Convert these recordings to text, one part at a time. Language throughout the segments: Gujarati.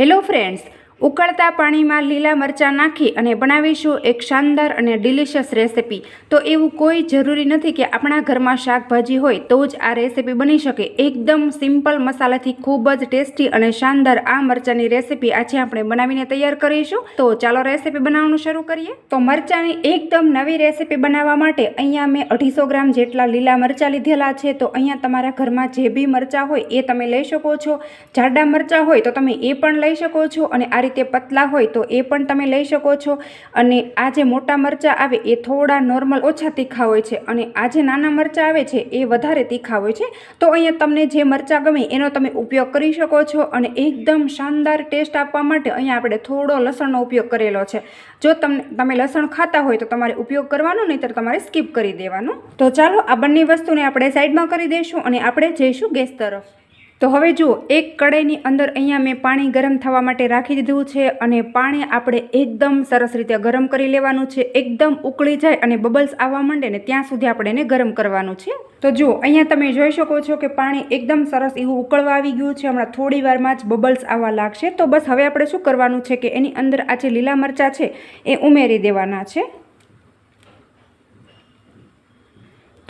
હેલો ફ્રેન્ડ્સ ઉકળતા પાણીમાં લીલા મરચાં નાખી અને બનાવીશું એક શાનદાર અને ડિલિશિયસ રેસિપી. તો એવું કોઈ જરૂરી નથી કે આપણા ઘરમાં શાકભાજી હોય તો જ આ રેસીપી બની શકે. એકદમ સિમ્પલ મસાલાથી ખૂબ જ ટેસ્ટી અને શાનદાર આ મરચાંની રેસિપી આજે આપણે બનાવીને તૈયાર કરીશું. તો ચાલો રેસિપી બનાવવાનું શરૂ કરીએ. તો મરચાંની એકદમ નવી રેસીપી બનાવવા માટે અહીંયા મેં અઢીસો ગ્રામ જેટલા લીલા મરચાં લીધેલા છે. તો અહીંયા તમારા ઘરમાં જે બી મરચાં હોય એ તમે લઈ શકો છો. જાડા મરચાં હોય તો તમે એ પણ લઈ શકો છો અને આ રીતે પતલા હોય તો એ પણ તમે લઈ શકો છો. અને આ જે મોટા મરચાં આવે એ થોડા નોર્મલ ઓછા તીખા હોય છે. અને આ જે નાના મરચાં આવે છે એ વધારે તીખા હોય છે. તો અહીંયા તમને જે મરચાં ગમે એનો તમે ઉપયોગ કરી શકો છો અને એકદમ શાનદાર ટેસ્ટ આપવા માટે અહીંયા આપણે થોડો લસણનો ઉપયોગ કરેલો છે. જો તમને તમે લસણ ખાતા હોય તો તમારે ઉપયોગ કરવાનો, નહીંતર તમારે સ્કીપ કરી દેવાનું. તો ચાલો આ બંને વસ્તુને આપણે સાઈડમાં કરી દઈશું અને આપણે જઈશું ગેસ તરફ. તો હવે જુઓ, એક કડાઈની અંદર અહીંયા મેં પાણી ગરમ થવા માટે રાખી દીધું છે અને પાણી આપણે એકદમ સરસ રીતે ગરમ કરી લેવાનું છે. એકદમ ઉકળી જાય અને બબલ્સ આવવા માંડે ને ત્યાં સુધી આપણે એને ગરમ કરવાનું છે. તો જુઓ, અહીંયા તમે જોઈ શકો છો કે પાણી એકદમ સરસ એવું ઉકળવા આવી ગયું છે. હમણાં થોડી વારમાં જ બબલ્સ આવવા લાગશે. તો બસ હવે આપણે શું કરવાનું છે કે એની અંદર આ જે લીલા મરચાં છે, એ ઉમેરી દેવાના છે.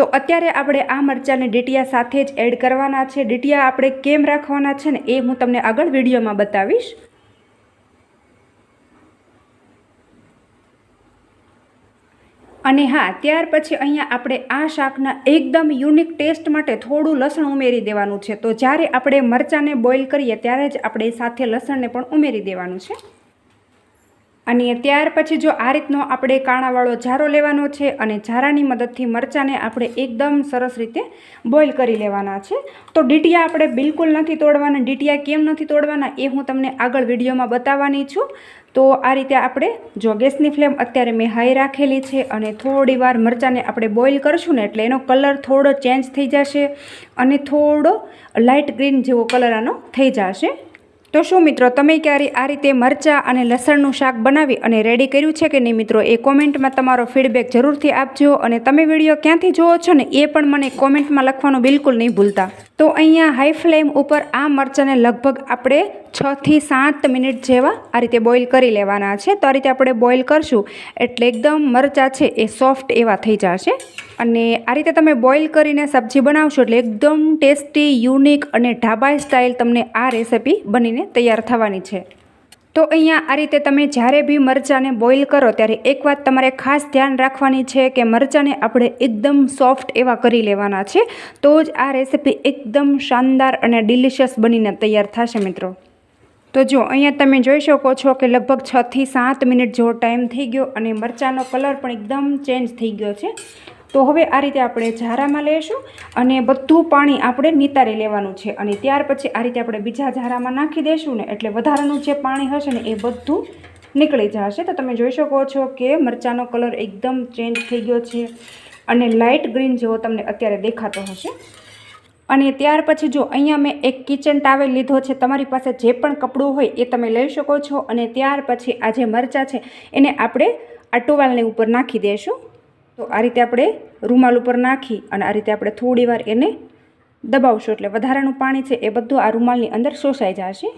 તો અત્યારે આપણે આ મરચાંને ડીટિયા સાથે જ એડ કરવાના છે. ડીટિયા આપણે કેમ રાખવાના છે ને એ હું તમને આગળ વિડીયોમાં બતાવીશ. અને હા, ત્યાર પછી અહીંયા આપણે આ શાકના એકદમ યુનિક ટેસ્ટ માટે થોડું લસણ ઉમેરી દેવાનું છે. તો જ્યારે આપણે મરચાંને બોઇલ કરીએ ત્યારે જ આપણે સાથે લસણને પણ ઉમેરી દેવાનું છે. અને ત્યાર પછી જો આ રીતનો આપણે કાણાવાળો જારો લેવાનો છે અને જારાની મદદથી મરચાંને આપણે એકદમ સરસ રીતે બોઇલ કરી લેવાના છે. તો ડીટિયા આપણે બિલકુલ નથી તોડવાના, ડીટિયા કેમ નથી તોડવાના એ હું તમને આગળ વિડીયોમાં બતાવવાની છું. તો આ રીતે આપણે જો ગેસની ફ્લેમ અત્યારે મેં હાઈ રાખેલી છે અને થોડી વાર મરચાંને આપણે બોઇલ કરશું ને એટલે એનો કલર થોડો ચેન્જ થઈ જશે અને થોડો લાઇટ ગ્રીન જેવો કલર આનો થઈ જશે. તો શું મિત્રો, તમે ક્યારે આ રીતે મરચાં અને લસણનું શાક બનાવી અને રેડી કર્યું છે કે નહીં મિત્રો? એ કોમેન્ટમાં તમારો ફીડબેક જરૂરથી આપજો અને તમે વીડિયો ક્યાંથી જુઓ છો ને એ પણ મને કોમેન્ટમાં લખવાનું બિલકુલ નહીં ભૂલતા. તો અહીંયા હાઈ ફ્લેમ ઉપર આ મરચાંને લગભગ આપણે છથી સાત મિનિટ જેવા આ રીતે બોઇલ કરી લેવાના છે. તો આ રીતે આપણે બોઇલ કરશું એટલે એકદમ મરચાં છે એ સોફ્ટ એવા થઈ જશે. અને આ રીતે તમે બોઇલ કરીને સબ્જી બનાવશો એટલે એકદમ ટેસ્ટી યુનિક અને ઢાબા સ્ટાઇલ તમને આ રેસિપી બનીને તૈયાર થવાની છે. તો અહીંયા આ રીતે તમે જ્યારે બી મરચાંને બોઇલ કરો ત્યારે એક વાત તમારે ખાસ ધ્યાન રાખવાની છે કે મરચાંને આપણે એકદમ સોફ્ટ એવા કરી લેવાના છે. તો જ આ રેસિપી એકદમ શાનદાર અને ડિલિશિયસ બનીને તૈયાર થશે મિત્રો. તો જો અહીંયા તમે જોઈ શકો છો કે લગભગ છથી સાત મિનિટ જેવો ટાઈમ થઈ ગયો અને મરચાંનો કલર પણ એકદમ ચેન્જ થઈ ગયો છે. તો હવે આ રીતે આપણે ઝારામાં લઈશું અને બધું પાણી આપણે નિતારી લેવાનું છે. અને ત્યાર પછી આ રીતે આપણે બીજા ઝારામાં નાખી દઈશું ને એટલે વધારાનું જે પાણી હશે ને એ બધું નીકળી જશે. તો તમે જોઈ શકો છો કે મરચાંનો કલર એકદમ ચેન્જ થઈ ગયો છે અને લાઇટ ગ્રીન જેવો તમને અત્યારે દેખાતો હશે. અને ત્યાર પછી જો અહીંયા મેં એક કિચન ટાવેલ લીધો છે, તમારી પાસે જે પણ કપડું હોય એ તમે લઈ શકો છો. અને ત્યાર પછી આ જે મરચાં છે એને આપણે આ ટુવાલની ઉપર નાખી દઈશું તો આ રીતે આપણે રૂમાલ ઉપર નાખી અને આ રીતે આપણે થોડી વાર એને દબાવશું. એટલે વધારાનું પાણી છે એ બધું આ રૂમાલની અંદર શોષાઈ જશે.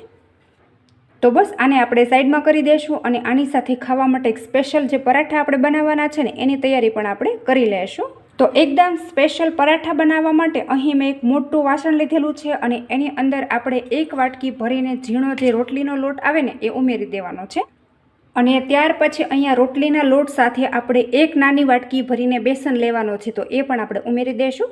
તો બસ આને આપણે સાઈડમાં કરી દઈશું અને આની સાથે ખાવા માટે એક સ્પેશિયલ જે પરાઠા આપણે બનાવવાના છે ને, એની તૈયારી પણ આપણે કરી લેશું. તો એકદમ સ્પેશિયલ પરાઠા બનાવવા માટે અહીં મેં એક મોટું વાસણ લીધેલું છે અને એની અંદર આપણે એક વાટકી ભરીને ઝીણો જે રોટલીનો લોટ આવે ને, એ ઉમેરી દેવાનો છે. અને ત્યાર પછી અહીંયા રોટલીના લોટ સાથે આપણે એક નાની વાટકી ભરીને બેસન લેવાનો છે, તો એ પણ આપણે ઉમેરી દઈશું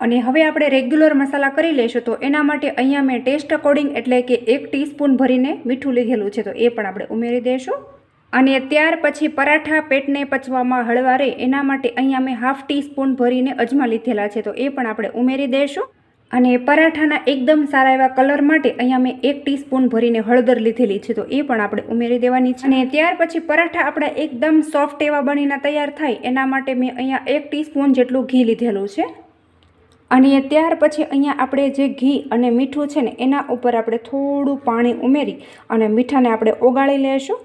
અને હવે આપણે રેગ્યુલર મસાલા કરી લઈશું, તો એના માટે અહીંયા મેં ટેસ્ટ અકોર્ડિંગ એટલે કે એક ટીસ્પૂન ભરીને મીઠું લીધેલું છે, તો એ પણ આપણે ઉમેરી દઈશું અને ત્યાર પછી પરાઠા પેટને પચવામાં હળવા રહે, એના માટે અહીંયા મેં હાફ ટીસ્પૂન ભરીને અજમા લીધેલા છે, તો એ પણ આપણે ઉમેરી દઈશું અને પરાઠાના એકદમ સારા એવા કલર માટે અહીંયા મેં એક ટીસ્પૂન ભરીને હળદર લીધેલી છે. તો એ પણ આપણે ઉમેરી દેવાની છે. અને ત્યાર પછી પરાઠા આપણા એકદમ સોફ્ટ એવા બનીને તૈયાર થાય એના માટે મેં અહીંયા એક ટીસ્પૂન જેટલું ઘી લીધેલું છે. અને ત્યાર પછી અહીંયા આપણે જે ઘી અને મીઠું છે ને એના ઉપર આપણે થોડું પાણી ઉમેરી અને મીઠાને આપણે ઓગાળી લઈશું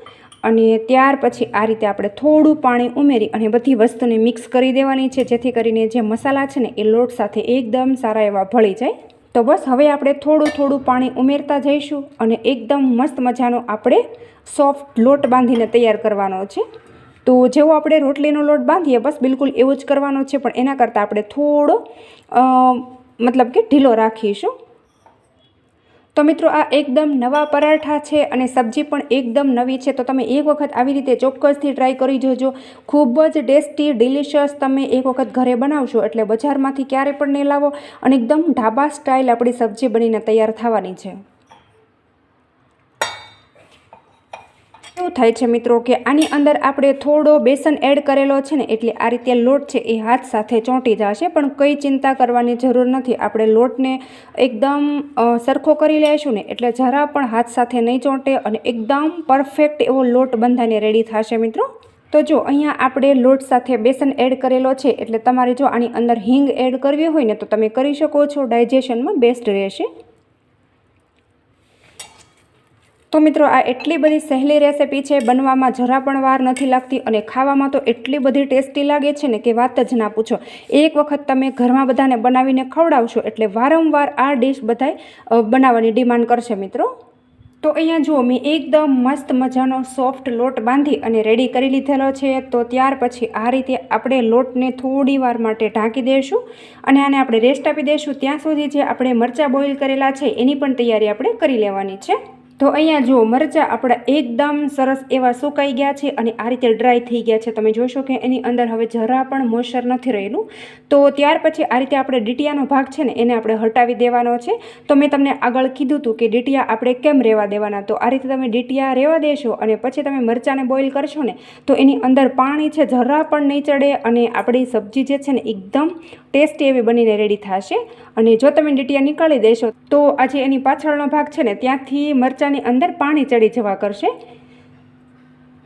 અને ત્યાર પછી આ રીતે આપણે થોડું પાણી ઉમેરી અને બધી વસ્તુને મિક્સ કરી દેવાની છે, જેથી કરીને જે મસાલા છે ને, એ લોટ સાથે એકદમ સારા એવા ભળી જાય. તો બસ, હવે આપણે થોડું થોડું પાણી ઉમેરતા જઈશું અને એકદમ મસ્ત મજાનો આપણે સોફ્ટ લોટ બાંધીને તૈયાર કરવાનો છે. તો જેવો આપણે રોટલીનો લોટ બાંધીએ, બસ બિલકુલ એવો જ કરવાનો છે, પણ એના કરતાં આપણે થોડો મતલબ કે ઢીલો રાખીશું. તો મિત્રો આ એકદમ નવા પરાઠા છે અને સબ્જી પણ એકદમ નવી છે. તો તમે એક વખત આવી રીતે ચોક્કસથી ટ્રાય કરી જોજો. ખૂબ જ ટેસ્ટી ડિલિશિયસ તમે એક વખત ઘરે બનાવશો એટલે બજારમાંથી ક્યારે પણ નહીં લાવો અને એકદમ ઢાબા સ્ટાઇલ આપણી સબ્જી બનીને તૈયાર થવાની છે. એવું થાય છે મિત્રો કે આની અંદર આપણે થોડો બેસન એડ કરેલો છે ને એટલે આ રીતે લોટ છે એ હાથ સાથે ચોંટી જશે, પણ કંઈ ચિંતા કરવાની જરૂર નથી. આપણે લોટને એકદમ સરખો કરી લઈશું ને એટલે જરા પણ હાથ સાથે નહીં ચોંટે અને એકદમ પરફેક્ટ એવો લોટ બંધાઈને રેડી થશે મિત્રો. તો જો અહીંયા આપણે લોટ સાથે બેસન એડ કરેલો છે એટલે તમારે જો આની અંદર હિંગ એડ કરવી હોય ને તો તમે કરી શકો છો, ડાયજેશનમાં બેસ્ટ રહેશે. તો મિત્રો આ એટલી બધી સહેલી રેસીપી છે, બનવામાં જરા પણ વાર નથી લાગતી અને ખાવામાં તો એટલી બધી ટેસ્ટી લાગે છે ને કે વાત જ ના પૂછો. એક વખત તમે ઘરમાં બધાને બનાવીને ખવડાવશો એટલે વારંવાર આ ડિશ બધાય બનાવવાની ડિમાન્ડ કરશે મિત્રો. તો અહીંયા જુઓ, મેં એકદમ મસ્ત મજાનો સોફ્ટ લોટ બાંધી અને રેડી કરી લીધેલો છે. તો ત્યાર પછી આ રીતે આપણે લોટને થોડી વાર માટે ઢાંકી દઈશું અને આને આપણે રેસ્ટ આપી દઈશું ત્યાં સુધી જે આપણે મરચાં બોઇલ કરેલા છે, એની પણ તૈયારી આપણે કરી લેવાની છે. તો અહીંયા જુઓ, મરચાં આપણા એકદમ સરસ એવા સુકાઈ ગયા છે અને આ રીતે ડ્રાય થઈ ગયા છે. તમે જોશો કે એની અંદર હવે જરા પણ મોઈશ્ચર નથી રહેલું. તો ત્યાર પછી આ રીતે આપણે ડીટિયાનો ભાગ છે ને, એને આપણે હટાવી દેવાનો છે. તો મેં તમને આગળ કીધું હતું કે ડીટિયા આપણે કેમ રહેવા દેવાના? તો આ રીતે તમે ડીટિયા રહેવા દેશો અને પછી તમે મરચાંને બોઇલ કરશો ને, તો એની અંદર પાણી છે જરા પણ નહીં ચડે અને આપણી સબ્જી જે છે ને, એકદમ ટેસ્ટી એવી બનીને રેડી થશે. અને જો તમે ડીટિયા નીકાળી દેશો, તો આજે એની પાછળનો ભાગ છે ને, ત્યાંથી મરચાંની અંદર પાણી ચડી જવા કરશે.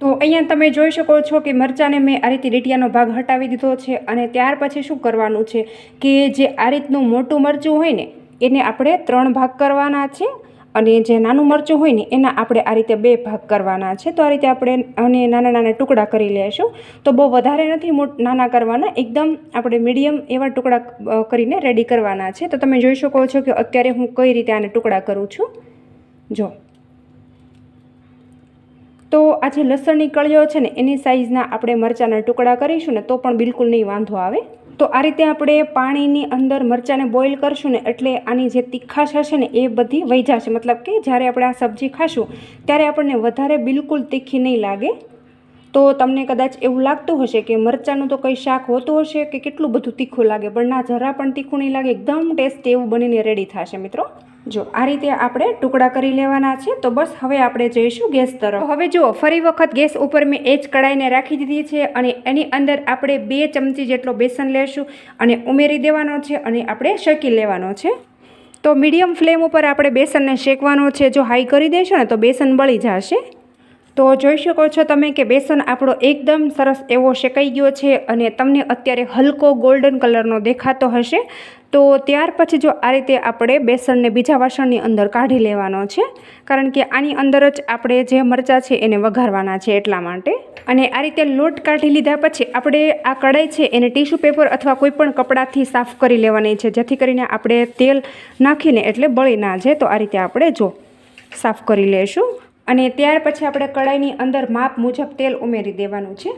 તો અહીંયા તમે જોઈ શકો છો કે મરચાંને મેં આ રીતે ડીટીયાનો ભાગ હટાવી દીધો છે અને ત્યાર પછી શું કરવાનું છે કે જે આ રીતનું મોટું મરચું હોય ને, એને આપણે ત્રણ ભાગ કરવાના છે અને જે નાનું મરચું હોય ને, એના આપણે આ રીતે બે ભાગ કરવાના છે. તો આ રીતે આપણે અને નાના નાના ટુકડા કરી લેશું. તો બહુ વધારે નથી નાના કરવાના, એકદમ આપણે મીડિયમ એવા ટુકડા કરીને રેડી કરવાના છે. તો તમે જોઈ શકો છો કે અત્યારે હું કઈ રીતે આને ટુકડા કરું છું. જો. તો આ જે લસણની કળીઓ છે ને, એની સાઇઝના આપણે મરચાંના ટુકડા કરીશું ને, તો પણ બિલકુલ નહીં વાંધો આવે. તો આ રીતે આપણે પાણીની અંદર મરચાંને બોઇલ કરશું ને, એટલે આની જે તીખાશ હશે ને, એ બધી વહી જશે. મતલબ કે જ્યારે આપણે આ સબ્જી ખાશું, ત્યારે આપણને વધારે બિલકુલ તીખી નહીં લાગે. તો તમને કદાચ એવું લાગતું હશે કે મરચાંનું તો કંઈ શાક હોતું હશે કે કેટલું બધું તીખું લાગે, પણ ના, જરા પણ તીખું નહીં લાગે. એકદમ ટેસ્ટી એવું બનીને રેડી થશે મિત્રો. જો આ રીતે આપણે ટુકડા કરી લેવાના છે, તો બસ હવે આપણે જઈશું ગેસ તરફ. હવે જુઓ, ફરી વખત ગેસ ઉપર મેં એ જ કડાઈને રાખી દીધી છે અને એની અંદર આપણે બે ચમચી જેટલો બેસન લેશું અને ઉમેરી દેવાનો છે અને આપણે શેકી લેવાનો છે. તો મીડિયમ ફ્લેમ ઉપર આપણે બેસનને શેકવાનું છે. જો હાઈ કરી દેશો ને, તો બેસન બળી જશે. તો જોઈ શકો છો તમે કે બેસન આપણો એકદમ સરસ એવો શેકાઈ ગયો છે અને તમને અત્યારે હલકો ગોલ્ડન કલરનો દેખાતો હશે. તો ત્યાર પછી જો આ રીતે આપણે બેસનને બીજા વાસણની અંદર કાઢી લેવાનો છે. કારણ કે આની અંદર જ આપણે જે મરચાં છે એને વઘારવાના છે એટલા માટે. અને આ રીતે લોટ કાઢી લીધા પછી આપણે આ કઢાઈ છે એને ટીશ્યુ પેપર અથવા કોઈપણ કપડાથી સાફ કરી લેવાની છે. જેથી કરીને આપણે તેલ નાખીને એટલે બળી ના જાય. તો આ રીતે આપણે જો સાફ કરી લેશું. અને ત્યાર પછી આપણે કડાઈની અંદર માપ મુજબ તેલ ઉમેરી દેવાનું છે.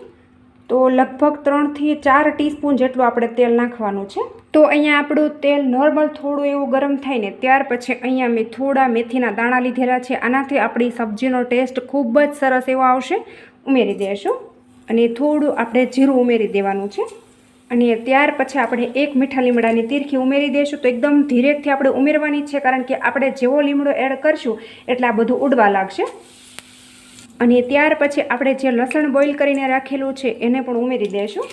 તો લગભગ ત્રણથી ચાર ટીસ્પૂન જેટલું આપણે તેલ નાખવાનું છે. તો અહીંયા આપણું તેલ નોર્મલ થોડું એવું ગરમ થાય ને ત્યાર પછી અહીંયા મેં થોડા મેથીના દાણા લીધેલા છે. આનાથી આપણી સબ્જીનો ટેસ્ટ ખૂબ જ સરસ એવો આવશે. ઉમેરી દેશું. અને થોડું આપણે જીરું ઉમેરી દેવાનું છે. અને ત્યાર પછી આપણે એક મીઠા લીમડાની તીરખી ઉમેરી દઈશું. તો એકદમ ધીરેથી આપણે ઉમેરવાની છે, કારણ કે આપણે જેવો લીમડો એડ કરશું, એટલે આ બધું ઉડવા લાગશે. અને ત્યાર પછી આપણે જે લસણ બોઇલ કરીને રાખેલું છે, એને પણ ઉમેરી દઈશું.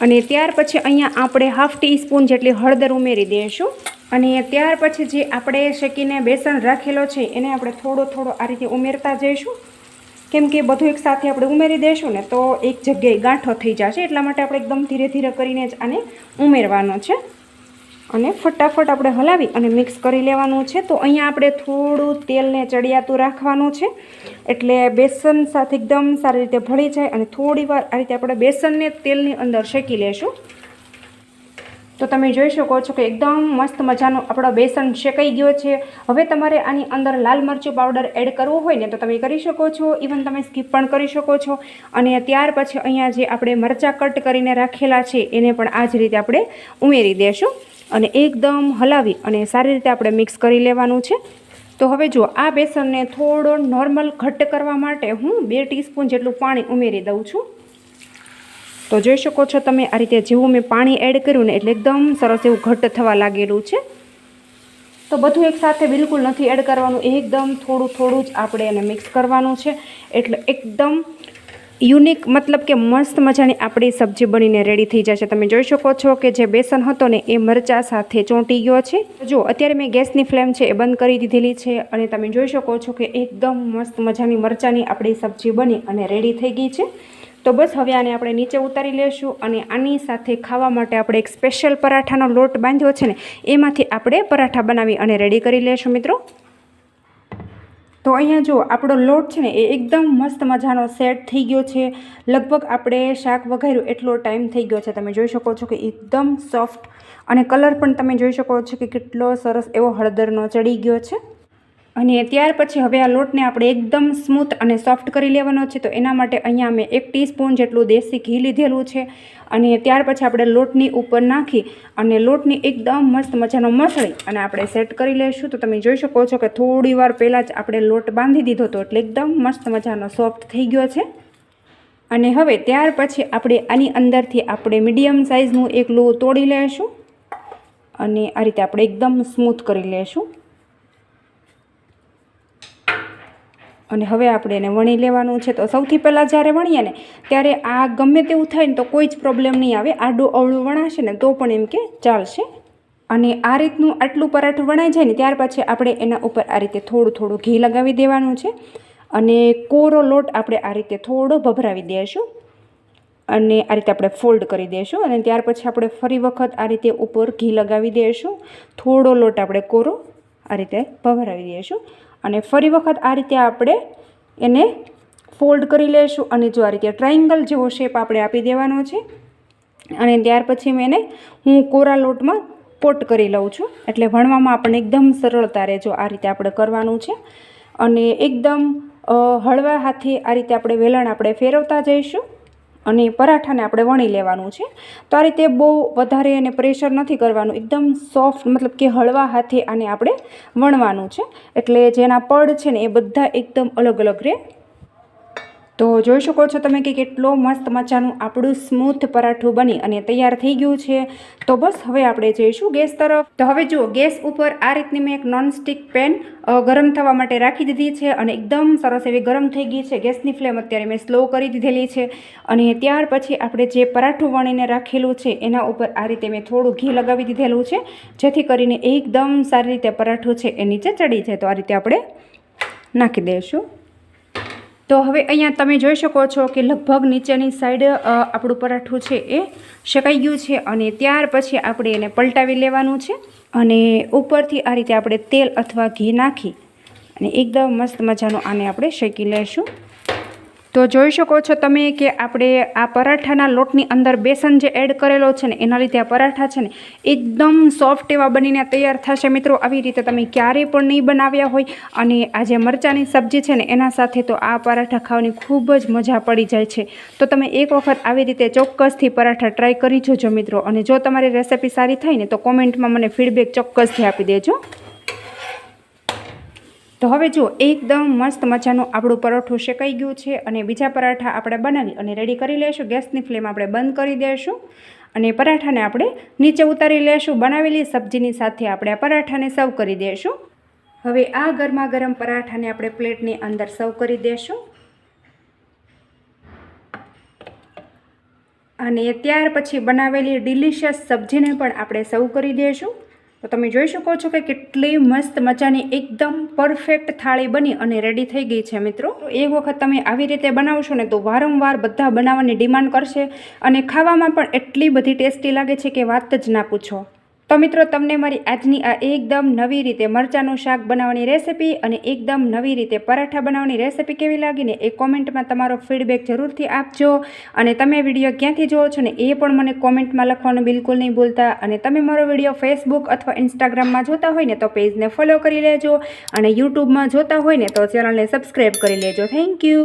અને ત્યાર પછી અહીંયા આપણે હાફ ટીસ્પૂન જેટલી હળદર ઉમેરી દઈશું. અને ત્યાર પછી જે આપણે શેકીને બેસન રાખેલો છે, એને આપણે થોડો થોડો આ રીતે ઉમેરતા જઈશું. કેમ કે બધું એક સાથે આપણે ઉમેરી દઈશું ને તો એક જગ્યાએ ગાંઠો થઈ જશે, એટલા માટે આપણે એકદમ ધીરે ધીરે કરીને જ આને ઉમેરવાનો છે. અને ફટાફટ આપણે હલાવી અને મિક્સ કરી લેવાનું છે. તો અહીંયા આપણે થોડું તેલને ચડિયાતું રાખવાનું છે. એટલે બેસન સાથે એકદમ સારી રીતે ભળી જાય અને થોડી વાર આ રીતે આપણે બેસનને તેલની અંદર શેકી લેશું. તો તમે જોઈ શકો છો કે એકદમ મસ્ત મજાનો આપણો બેસન શેકાઈ ગયો છે. હવે તમારે આની અંદર લાલ મરચું પાવડર એડ કરવો હોય ને તો તમે કરી શકો છો. ઇવન તમે સ્કીપ પણ કરી શકો છો. અને ત્યાર પછી અહીંયા જે આપણે મરચાં કટ કરીને રાખેલા છે, એને પણ આ જ રીતે આપણે ઉમેરી દેશું અને એકદમ હલાવી અને સારી રીતે આપણે મિક્સ કરી લેવાનું છે. તો હવે જો આ બેસનને થોડો નોર્મલ ઘટ્ટ કરવા માટે હું બે ટીસ્પૂન જેટલું પાણી ઉમેરી દઉં છું. તો જોઈ શકો છો તમે આ રીતે જેવું મેં પાણી એડ કર્યું ને એટલે એકદમ સરસ એવું ઘટ્ટ થવા લાગેલું છે. તો બધું એકસાથે બિલકુલ નથી એડ કરવાનું, એકદમ થોડું થોડું જ આપણે એને મિક્સ કરવાનું છે. એટલે એકદમ યુનિક મતલબ કે મસ્ત મજાની આપણી સબ્જી બનીને રેડી થઈ જશે. તમે જોઈ શકો છો કે જે બેસન હતો ને એ મરચાં સાથે ચોંટી ગયો છે. જો અત્યારે મેં ગેસની ફ્લેમ છે એ બંધ કરી દીધેલી છે અને તમે જોઈ શકો છો કે એકદમ મસ્ત મજાની મરચાંની આપણી સબ્જી બની અને રેડી થઈ ગઈ છે. તો બસ હવે આને આપણે નીચે ઉતારી લેશું અને આની સાથે ખાવા માટે આપણે એક સ્પેશિયલ પરાઠાનો લોટ બાંધ્યો છે ને, એમાંથી આપણે પરાઠા બનાવી અને રેડી કરી લેશું મિત્રો. તો અહીંયા જો આપણો લોટ છે ને, એ એકદમ મસ્ત મજાનો સેટ થઈ ગયો છે. લગભગ આપણે શાક વઘાર્યું એટલો ટાઈમ થઈ ગયો છે. તમે જોઈ શકો છો કે એકદમ સોફ્ટ અને કલર પણ તમે જોઈ શકો છો કે કેટલો સરસ એવો હળદરનો ચડી ગયો છે. અને ત્યાર પછી હવે આ લોટને આપણે એકદમ સ્મૂથ અને સોફ્ટ કરી લેવાનો છે. તો એના માટે અહીંયા મેં એક ટીસ્પૂન જેટલું દેશી ઘી લીધેલું છે. અને ત્યાર પછી આપણે લોટની ઉપર નાખી અને લોટની એકદમ મસ્ત મજાનો મસળી અને આપણે સેટ કરી લઈશું. તો તમે જોઈ શકો છો કે થોડી વાર પહેલાં જ આપણે લોટ બાંધી દીધો હતો એટલે એકદમ મસ્ત મજાનો સોફ્ટ થઈ ગયો છે. અને હવે ત્યાર પછી આપણે આની અંદરથી આપણે મીડિયમ સાઇઝનું એક લો તોડી લઈશું. અને આ રીતે આપણે એકદમ સ્મૂથ કરી લઈશું. અને હવે આપણે એને વણી લેવાનું છે. તો સૌથી પહેલાં જ્યારે વણીએ ને, ત્યારે આ ગમે તેવું થાય ને તો કોઈ જ પ્રોબ્લેમ નહીં આવે. આડું અવળું વણાશે ને તો પણ એમ કે ચાલશે. અને આ રીતનું આટલું પરાઠું વણાઈ જાય ને, ત્યાર પછી આપણે એના ઉપર આ રીતે થોડું થોડું ઘી લગાવી દેવાનું છે. અને કોરો લોટ આપણે આ રીતે થોડો ભભરાવી દઈશું અને આ રીતે આપણે ફોલ્ડ કરી દઈશું અને ત્યાર પછી આપણે ફરી વખત આ રીતે ઉપર ઘી લગાવી દઈશું થોડો લોટ આપણે કોરો આ રીતે ભભરાવી દઈશું. અને ફરી વખત આ રીતે આપણે એને ફોલ્ડ કરી લઈશું અને જો આ રીતે ટ્રાયંગલ જેવો શેપ આપણે આપી દેવાનો છે, અને ત્યાર પછી મેં એને હું કોરા લોટમાં પોટ કરી લઉં છું. એટલે ભણવામાં આપણને એકદમ સરળતા રહે જો આ રીતે આપણે કરવાનું છે. અને એકદમ હળવા હાથે આ રીતે આપણે વેલણ આપણે ફેરવતા જઈશું. અને પરાઠાને આપણે વણી લેવાનું છે. તો આ રીતે બહુ વધારે એને પ્રેશર નથી કરવાનું. એકદમ સોફ્ટ મતલબ કે હળવા હાથે આને આપણે વણવાનું છે. એટલે જેના પડ છે ને એ બધા એકદમ અલગ અલગ રહે. તો જોઈ શકો છો તમે કે કેટલો મસ્ત મજાનું આપણું સ્મૂથ પરાઠું બની અને તૈયાર થઈ ગયું છે. તો બસ હવે આપણે જઈશું ગેસ તરફ. તો હવે જુઓ, ગેસ ઉપર આ રીતની મેં એક નોનસ્ટિક પેન ગરમ થવા માટે રાખી દીધી છે અને એકદમ સરસ એવી ગરમ થઈ ગઈ છે. ગેસની ફ્લેમ અત્યારે મેં સ્લો કરી દીધેલી છે અને ત્યાર પછી આપણે જે પરાઠું વણીને રાખેલું છે એના ઉપર આ રીતે મેં થોડું ઘી લગાવી દીધેલું છે જેથી કરીને એકદમ સારી રીતે પરાઠું છે એ નીચે ચડી જાય. તો આ રીતે આપણે નાખી દઈશું. તો હવે અહીંયા તમે જોઈ શકો છો કે લગભગ નીચેની સાઈડ આપણું પરાઠું છે એ શેકાઈ ગયું છે અને ત્યાર પછી આપણે એને પલટાવી લેવાનું છે અને ઉપરથી આ રીતે આપણે તેલ અથવા ઘી નાખી અને એકદમ મસ્ત મજાનું આને આપણે શેકી લઈશું તો જોઈ શકો છો તમે કે આપણે આ પરાઠાના લોટની અંદર બેસન જે એડ કરેલો છે ને, એના લીધે આ પરાઠા છે ને, એકદમ સોફ્ટ એવા બનીને તૈયાર થશે. મિત્રો, આવી રીતે તમે ક્યારેય પણ નહીં બનાવ્યા હોય. અને આ જે મરચાંની સબ્જી છે ને, એના સાથે તો આ પરાઠા ખાવાની ખૂબ જ મજા પડી જાય છે. તો તમે એક વખત આવી રીતે ચોક્કસથી પરાઠા ટ્રાય કરી જોજો મિત્રો. અને જો તમારી રેસિપી સારી થાય ને, તો કોમેન્ટમાં મને ફીડબેક ચોક્કસથી આપી દેજો. તો હવે જુઓ એકદમ મસ્ત મજાનું આપણું પરોઠું શેકાઈ ગયું છે અને બીજા પરાઠા આપણે બનાવી અને રેડી કરી લઈશું ગેસની ફ્લેમ આપણે બંધ કરી દઈશું અને પરાઠાને આપણે નીચે ઉતારી લઈશું બનાવેલી સબ્જીની સાથે આપણે આ પરાઠાને સર્વ કરી દઈશું હવે આ ગરમા ગરમ પરાઠાને આપણે પ્લેટની અંદર સર્વ કરી દઈશું અને ત્યાર પછી બનાવેલી ડિલિશિયસ સબ્જીને પણ આપણે સર્વ કરી દઈશું તો તમે જોઈ શકો છો કે કેટલી મસ્ત મજાની એકદમ પરફેક્ટ થાળી બની અને રેડી થઈ ગઈ છે મિત્રો. એક વખત તમે આવી રીતે બનાવશો ને તો વારંવાર બધા બનાવવાની ડિમાન્ડ કરશે અને ખાવામાં પણ એટલી બધી ટેસ્ટી લાગે છે કે વાત જ ના પૂછો. તો મિત્રો, તમને મારી આજની આ એકદમ નવી રીતે મરચાંનું શાક બનાવવાની રેસિપી અને એકદમ નવી રીતે પરાઠા બનાવવાની રેસિપી કેવી લાગીને એ કોમેન્ટમાં તમારો ફીડબેક જરૂરથી આપજો. અને તમે વીડિયો ક્યાંથી જુઓ છો ને એ પણ મને કોમેન્ટમાં લખવાનું બિલકુલ નહીં ભૂલતા. અને તમે મારો વીડિયો ફેસબુક અથવા ઇન્સ્ટાગ્રામમાં જોતા હોય ને તો પેજને ફોલો કરી લેજો. અને યુટ્યુબમાં જોતા હોય ને તો ચેનલને સબસ્ક્રાઈબ કરી લેજો. Thank you